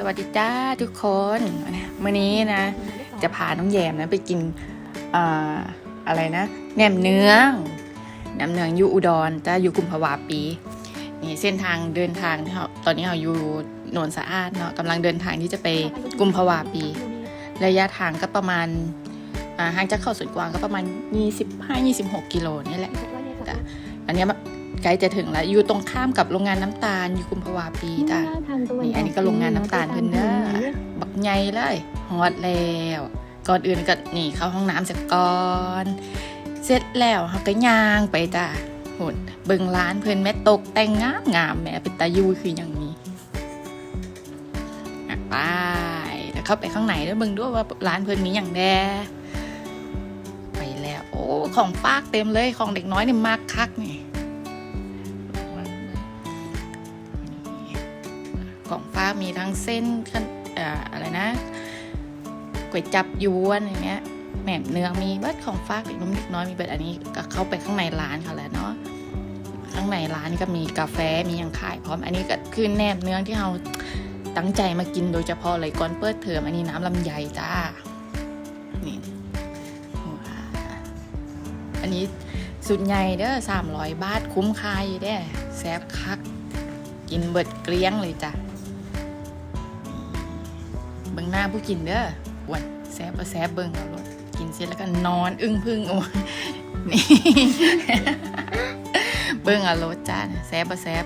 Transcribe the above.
สวัสดีจ้าทุกคนวันนี้นะ จะพาน้องแยมนะไปกินออะไรนะแหนมเนืองแหนมเนืองอยู่อุดรจ้าอยู่กุมภาวาปีนี่เส้นทางเดินทางเราตอนนี้เราอยู่โนนสะอาดเนาะกำลังเดินทางที่จะไปกุมภาวาปี ระยะทางก็ประมาณห่างจากเข้าสวนกวางก็ประมาณ 25-26 กิโลนี่แหละอันนี้ ใกล้จะถึงแล้ว อยู่ตรงข้ามกับโรงงานน้ำตาล อยู่กุมภาวาปีจ้ะนี่อันนี้ก็โรงงานน้ำตาลเพิ่นเด้อบักใหญ่เลยฮอตแล้ว ก่อนอื่นก็นี่เข้าห้องน้ำเสร็จก่อนเสร็จแล้วเขาก็ย่างไปจ้ะหุ่นเบิ่งร้านเพิ่นแม่ตกแต่งงามงามแหม่เป็นตายูคืออย่างนี้อะไปเดี๋ยวเข้าไปข้างในแล้วเบิ่งด้วยว่าร้านเพิ่นมีอย่างแดไปแล้ว โอ้ของปากเต็มเลยของเด็กน้อยนี่มากคักนี่ ของฟ้ากมีทั้งเส้นขนเอ่อะไรนะก๋วยจับยวนอย่างเงี้ยแหนมเนืองมีเบิดของฟ้ากเด็กนุ่มเด็กน้อยมีเบิดอันนี้ก็เข้าไปข้างในร้านเขาแหละเนาะข้างในร้านก็มีกาแฟมีย่างขายพร้อมอันนี้ก็คือแหนมเนืองที่เราตั้งใจมากินโดยเฉพาะเลยก่อนเปิดเทอมอันนี้น้ำลำไยจ้านี่อันนี้สุดใหญ่เด้อสามร้อยบาทคุ้มค่าอยู่เด้แซ่บคัก กินเบิดเกลี้ยงเลยจ้ะ หน้าผู้กินเด้ออ้วนแซบประแซบเบิ่งเอารถกินเสร็จแล้วก็นอนอึ้งพึ่งโอ้นี่เบิ่งเอารถจ้าแซบประแซบ